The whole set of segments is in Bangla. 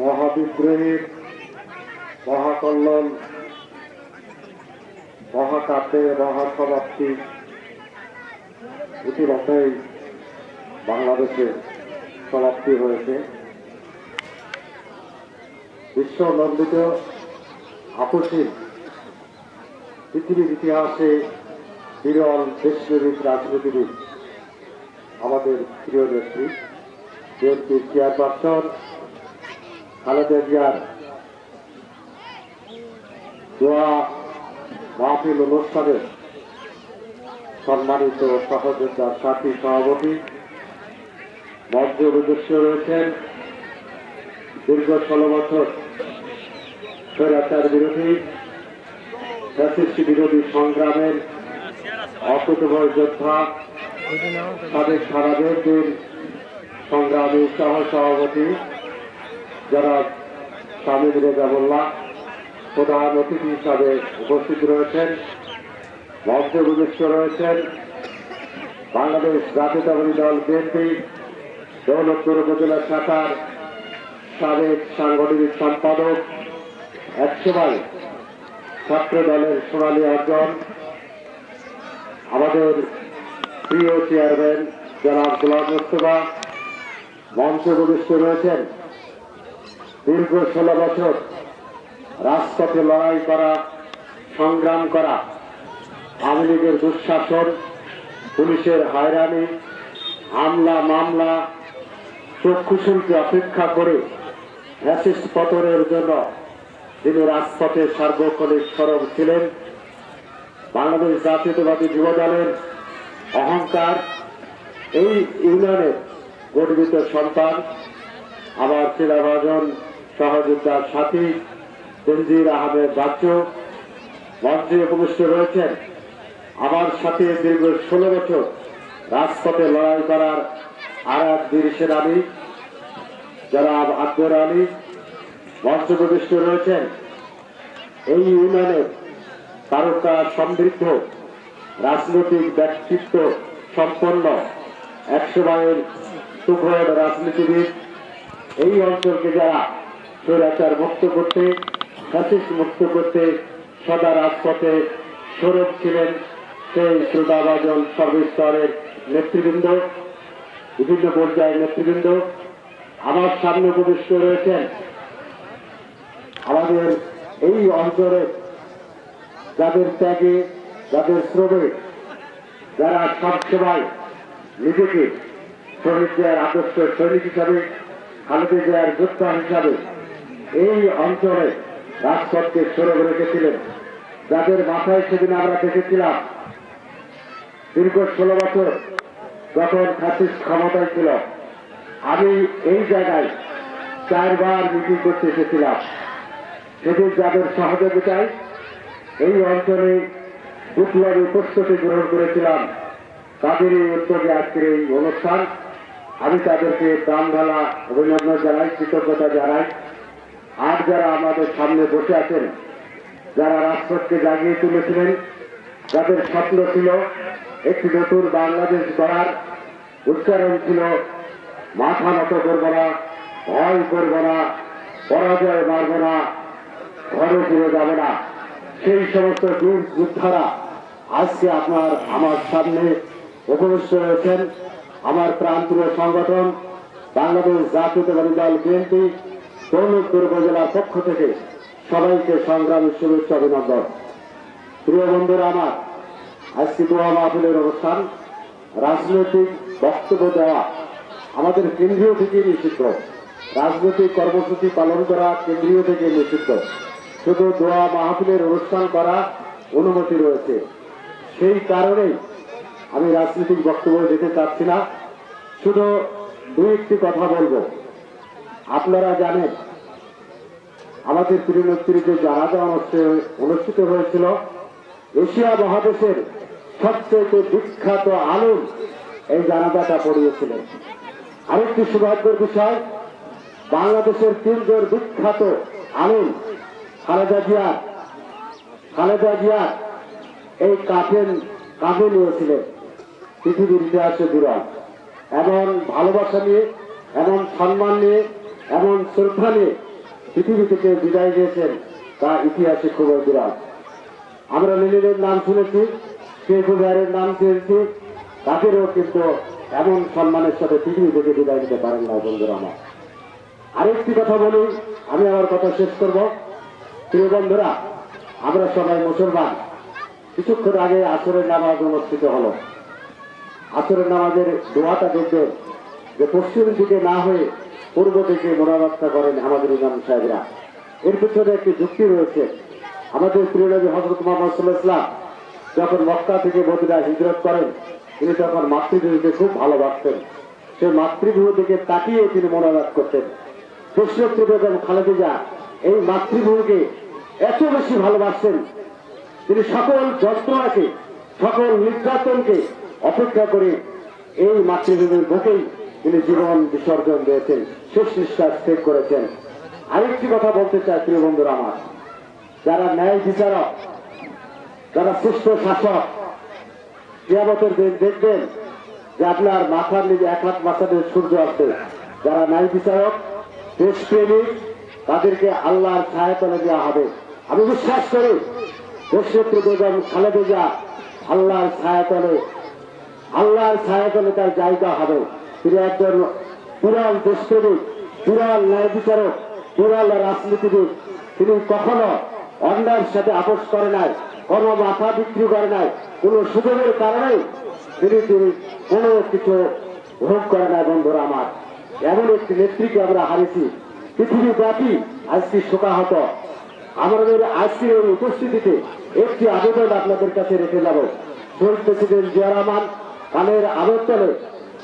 মহাবিদ্রোহীর মহাকল্যাণ মহাকাব্যে মহাসমাপ্তি ইতিমধ্যেই বাংলাদেশে সমাপ্তি হয়েছে। বিশ্ব নন্দিত আপসীন পৃথিবীর ইতিহাসে বিরল দেশপ্রেমিক রাজনীতিবিদ আমাদের প্রিয় নেত্রী, বিএনপির চেয়ারপারসন খালেদা জিয়ার দোয়া মাহফিল অনুষ্ঠানে সম্মানিত সহযোদ্ধার সাথী সভাপতি মঞ্চে উদ্দেশ্য রয়েছেন। দীর্ঘ ষোলো বছর স্বৈরাচার বিরোধী, ফ্যাসিস্ট বিরোধী সংগ্রামের অকুতভয় যোদ্ধা সাবেক সারা দেশের সংগ্রামী সহ সভাপতি যারা স্বামী রেজা মোল্লা প্রধান অতিথি হিসাবে উপস্থিত রয়েছেন, মঞ্চে উপবিষ্ট রয়েছেন বাংলাদেশ জাতীয়তাবাদী দল বিএনপি, দৌলতপুর উপজেলা শাখার সাবেক সাংগঠনিক সম্পাদক, একসময় ছাত্র দলের সোনালী অর্জন আমাদের প্রিয় চেয়ারম্যান জনাব গোলাম মোস্তফা, মঞ্চ উপবিষ্ট রয়েছেন দীর্ঘ ষোলো বছর রাজপথে লড়াই করা, সংগ্রাম করা, আওয়ামী লীগের দুঃশাসন, পুলিশের হয়রানি, হামলা, মামলা চক্ষুশুল্কে অপেক্ষা করে ফ্যাসিস্ট পতনের জন্য তিনি রাজপথে সার্বক্ষণিক সরব ছিলেন। বাংলাদেশ জাতীয়তাবাদী যুব দলের অহংকার, এই ইউনিয়নের গর্বিত সন্তান, আবার চিরাভাজন সহযোদ্ধার সাথী তঞ্জির আহমেদ বাচ্চু মঞ্চে উপবিষ্ট রয়েছেন। আমার সাথে দীর্ঘ ষোলো বছর রাজপথে লড়াই করার আর এক বীর সেনানী জনাব আকবর আলী মঞ্চ উপবিষ্ট রয়েছেন। এই ইউনিয়নের তারকা সমৃদ্ধ, রাজনৈতিক ব্যক্তিত্ব সম্পন্ন একশো বায়ের সুখর রাজনীতিবিদ। এই অঞ্চলকে যারা স্বৈরাচার মুক্ত করতে, ফ্যাসিস্ট মুক্ত করতে সদা রাজপথে সরব ছিলেন সেই শ্রোতাভাজন সর্বস্তরের নেতৃবৃন্দ, বিভিন্ন পর্যায়ের নেতৃবৃন্দ। আমার সামনে উপবিষ্ট রয়েছেন আমাদের এই অঞ্চলের যাদের ত্যাগে, যাদের শ্রমে যারা সবসময় নিজেকে শহীদ জিয়ার আদর্শ সৈনিক হিসাবে, খালেদা জিয়ার যোদ্ধা হিসাবে এই অঞ্চলে রাজপথকে সরব রেখেছিলেন। যাদের মাথায় সেদিন আমরা দেখেছিলাম, দীর্ঘ ষোলো বছর যখন ফ্যাসিস্ট ক্ষমতায় ছিল, আমি এই জায়গায় চারবার মিটিং করতে এসেছিলাম। সেদিন যাদের সহযোগিতায় এই অঞ্চলে বিপ্লবী প্রস্তুতি গ্রহণ করেছিলাম। তাদেরই উদ্যোগে আজকের এই অনুষ্ঠান। আমি তাদেরকে প্রাণ ঢালা অভিনন্দন জানাই, কৃতজ্ঞতা জানাই। আর যারা আমাদের সামনে বসে আছেন, যারা রাষ্ট্রকে জাগিয়ে তুলেছিলেন, যাদের স্বপ্ন ছিল একটি নতুন বাংলাদেশ গড়ার, উচ্চারণ ছিল, মাথা নত করব না, ভয় করব না, পরাজয় মারবো না, ঘরে ফিরে যাবে না। সেই সমস্ত বীর যোদ্ধারা আজকে আপনার, আমার সামনে উপবিষ্ট হয়েছেন। আমার প্রান্তীয় সংগঠন, বাংলাদেশ জাতীয়তাবাদী দল বিএনপি। দৌলতপুর উপজেলার পক্ষ থেকে সবাইকে সংগ্রামী শুভেচ্ছা অভিনন্দন। প্রিয় বন্ধুরা আমার, আজকে দোয়া মাহফিলের অনুষ্ঠান, রাজনৈতিক বক্তব্য দেওয়া আমাদের কেন্দ্রীয় থেকে নিষিদ্ধ। রাজনৈতিক কর্মসূচি পালন করা কেন্দ্রীয় থেকে নিষিদ্ধ। শুধু দোয়া মাহফিলের অনুষ্ঠান করা অনুমতি রয়েছে। সেই কারণেই আমি রাজনৈতিক বক্তব্য দিতে চাচ্ছি না। শুধু দুই একটি কথা বলব। আপনারা জানেন, আমাদের প্রিয় নেত্রী যে জানাজা অনুষ্ঠিত- অনুষ্ঠিত হয়েছিল এশিয়া মহাদেশের সবচেয়ে বিখ্যাত আলম এই জানাজাটা পড়িয়েছিলেন। আরেকটি সৌভাগ্যের বিষয়, বাংলাদেশের তিনজন বিখ্যাত আলম, খালেদা জিয়া খালেদা জিয়া এই কাফেন কাঁধে নিয়েছিলেন, পৃথিবীর ইতিহাসে বিরল এমন ভালোবাসা নিয়ে এমন সম্মান নিয়ে এমন শ্রদ্ধা পৃথিবী থেকে বিদায় দিয়েছেন তা ইতিহাসে খুবই বিরাট। আমরা লেনিনের নাম শুনেছি, শেখ হুজারের নাম শুনেছি তাদেরও কিন্তু এমন সম্মানের সাথে পৃথিবী থেকে বিদায় দিতে পারেন না বন্ধুরা আমার। আরেকটি কথা বলি, আমি আমার কথা শেষ করব। প্রিয় বন্ধুরা, আমরা সবাই মুসলমান। কিছুক্ষণ আগে আসরের নামাজ অনুষ্ঠিত হলো। আসরের নামাজের দোয়াটা দেখবেন যে পশ্চিম দিকে না হয়ে পূর্ব দিকে মোনাবাক্তা করেন আমাদের ইমাম সাহেবরা। এর পিছনে একটি যুক্তি রয়েছে। আমাদের প্রিয় নবী হজরত মোহাম্মদ সাল্লাহ যখন মক্কা থেকে মদিনা হিজরত করেন, তিনি তখন মাতৃভূমিকে খুব ভালোবাসতেন। সেই মাতৃভূমি থেকে তাকিয়ে তিনি মোনাবাদ করতেন। কৃষ্ণত্রী বেগম খালেদিজা এই মাতৃভূমিকে এত বেশি ভালোবাসতেন। তিনি সকল যন্ত্রণাকে, সকল নির্যাতনকে অপেক্ষা করে এই মাতৃভূমির বুকেই তিনি জীবন বিসর্জন দিয়েছেন শেষ নিঃশ্বাস ত্যাগ করেছেন। আরেকটি কথা বলতে চাই, প্রিয় বন্ধুরা আমার। যারা ন্যায় বিচারক, যারা শ্রেষ্ঠ শাসক, কিয়ামতের দিন দেখবেন যে আপনার মাথার নিচে এক হাত মাথাতে সূর্য আসবে যারা ন্যায় বিচারক, দেশপ্রেমিক, তাদেরকে আল্লাহর ছায়াতলে দেওয়া হবে। আমি বিশ্বাস করি, দেশনেত্রী বেগম খালেদা আল্লাহর ছায়াতলে আল্লাহর ছায়াতলে তার জায়গা হবে। তিনি একজন বিরাল দেশপ্রেমিক বিরাল ন্যায় বিচারক, বিরাল রাজনীতিবিদ। তিনি কখনো অন্যায়ের সাথে আপোষ করে নাই, কোনো মাথা বিক্রি করে নাই, কোনো সুযোগের কারণে তিনি তিনি কোনো কিছু ভোগ করে নাই, বন্ধুরা আমার। এমন একটি নেত্রীকে আমরা হারিয়েছি পৃথিবী ব্যাপী আজকে শোকাহত। আমাদের আজকের এই উপস্থিতিতে একটি আবেদন আপনাদের কাছে রেখে যাব। শহীদ প্রেসিডেন্ট জিয়া রহমান কালের আবর্তনে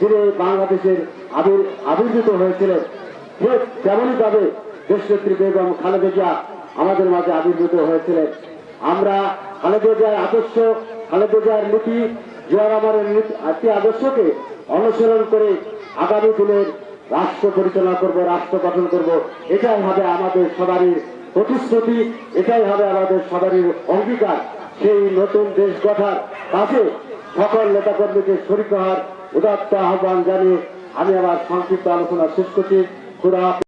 তিনি বাংলাদেশের আবির আবির্ভূত হয়েছিলেন। ঠিক তেমনই ভাবে দেশনেত্রী বেগম খালেদা জিয়া আমাদের মাঝে আবির্ভূত হয়েছিলেন। আমরা খালেদা জিয়ার আদর্শ, খালেদা জিয়ার নীতি জিয়া রহমানের নীতি- একটি আদর্শকে অনুসরণ করে আগামী দিনের রাষ্ট্র পরিচালনা করব, রাষ্ট্র গঠন করব, এটাই হবে আমাদের সবারই প্রতিশ্রুতি, এটাই হবে আমাদের সবারই অঙ্গীকার। সেই নতুন দেশ গঠার কাজে সকল নেতাকর্মীকে শরিক হওয়ার উদাত্ত আহ্বান জানিয়ে আমি আমার সংক্ষিপ্ত আলোচনা শেষ করছি খুদা।